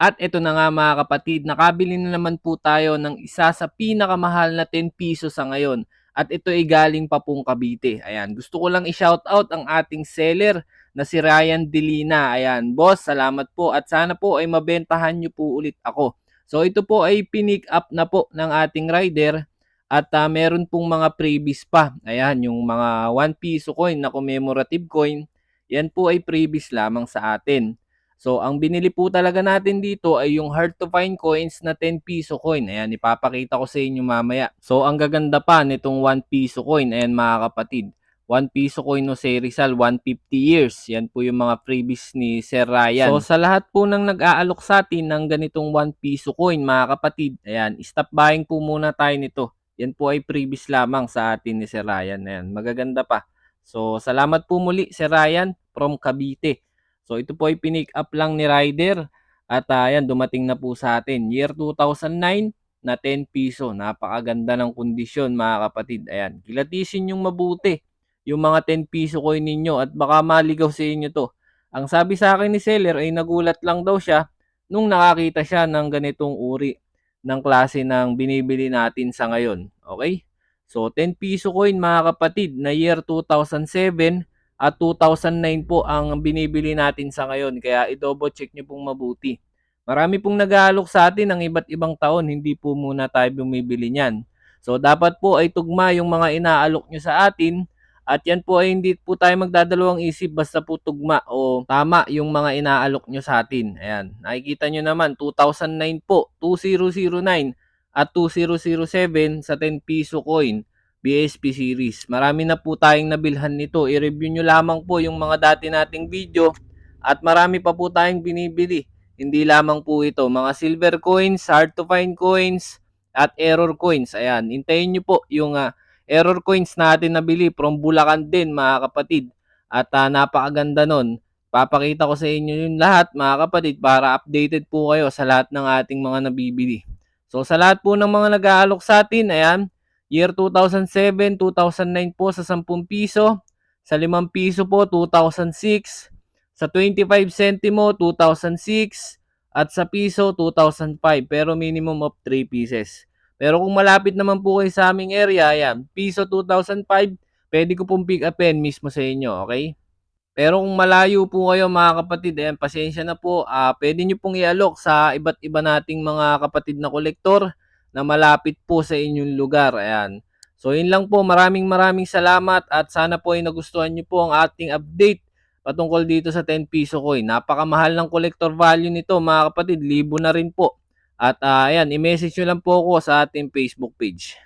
At ito na nga mga kapatid, nakabili na naman po tayo ng isa sa pinakamahal na 10 piso sa ngayon. At ito ay galing pa pong Cavite. Ayan, gusto ko lang i-shoutout ang ating seller na si Ryan Delina. Ayan, boss, salamat po at sana po ay mabentahan nyo po ulit ako. So ito po ay pinick up na po ng ating rider at ah, meron pong mga freebies pa. Ayan, yung mga 1 piso coin na commemorative coin, yan po ay freebies lamang sa atin. So, ang binili po talaga natin dito ay yung hard to find coins na 10 piso coin. Ayan, ipapakita ko sa inyo mamaya. So, ang gaganda pa nitong 1 piso coin. Ayan mga kapatid. 1 piso coin no Sir Rizal, 150 years. Yan po yung mga freebies ni Sir Ryan. So, sa lahat po ng nag-aalok sa atin ng ganitong 1 piso coin, mga kapatid, ayan, stop buying po muna tayo nito. Yan po ay freebies lamang sa atin ni Sir Ryan. Ayan, magaganda pa. So, salamat po muli Sir Ryan from Cavite. So ito po ay pinick up lang ni Ryder at uh, ayan dumating na po sa atin. Year 2009 na 10 piso. Napakaganda ng kondisyon mga kapatid. Ayan, kilatisin yung mabuti yung mga 10 piso coin ninyo at baka maligaw sa inyo to. Ang sabi sa akin ni seller ay nagulat lang daw siya nung nakakita siya ng ganitong uri ng klase ng binibili natin sa ngayon. Okay? So 10 piso coin mga kapatid na year 2007 at 2009 po ang binibili natin sa ngayon. Kaya i-double check nyo pong mabuti. Marami pong nag-aalok sa atin ng iba't ibang taon, hindi po muna tayo bumibili niyan. So dapat po ay tugma yung mga inaalok nyo sa atin at yan po ay hindi po tayo magdadalawang isip basta po tugma o tama yung mga inaalok nyo sa atin. Ayan, nakikita nyo naman 2009 po, 2009 at 2007 sa 10 piso coin. BSP series. Marami na po tayong nabilhan nito. I-review nyo lamang po yung mga dati nating video at marami pa po tayong binibili. Hindi lamang po ito. Mga silver coins, hard to find coins, at error coins. Ayan, hintayin nyo po yung uh, error coins natin nabili from Bulacan din mga kapatid. At uh, napakaganda nun. Papakita ko sa inyo yung lahat mga kapatid para updated po kayo sa lahat ng ating mga nabibili. So sa lahat po ng mga nag-aalok sa atin, ayan, Year 2007, 2009 po sa 10 piso. Sa 5 piso po, 2006. Sa 25 centimo, 2006. At sa piso, 2005. Pero minimum of 3 pieces. Pero kung malapit naman po kayo sa aming area, ayan, piso 2005, pwede ko pong pick upin mismo sa inyo, okay? Pero kung malayo po kayo mga kapatid, ayan, pasensya na po, uh, pwede nyo pong i-alok sa iba't iba nating mga kapatid na kolektor na malapit po sa inyong lugar. Ayan. So yun lang po. Maraming maraming salamat at sana po ay nagustuhan nyo po ang ating update patungkol dito sa 10 piso coin. Napakamahal ng collector value nito mga kapatid. Libo na rin po. At uh, ayan, i-message nyo lang po ako sa ating Facebook page.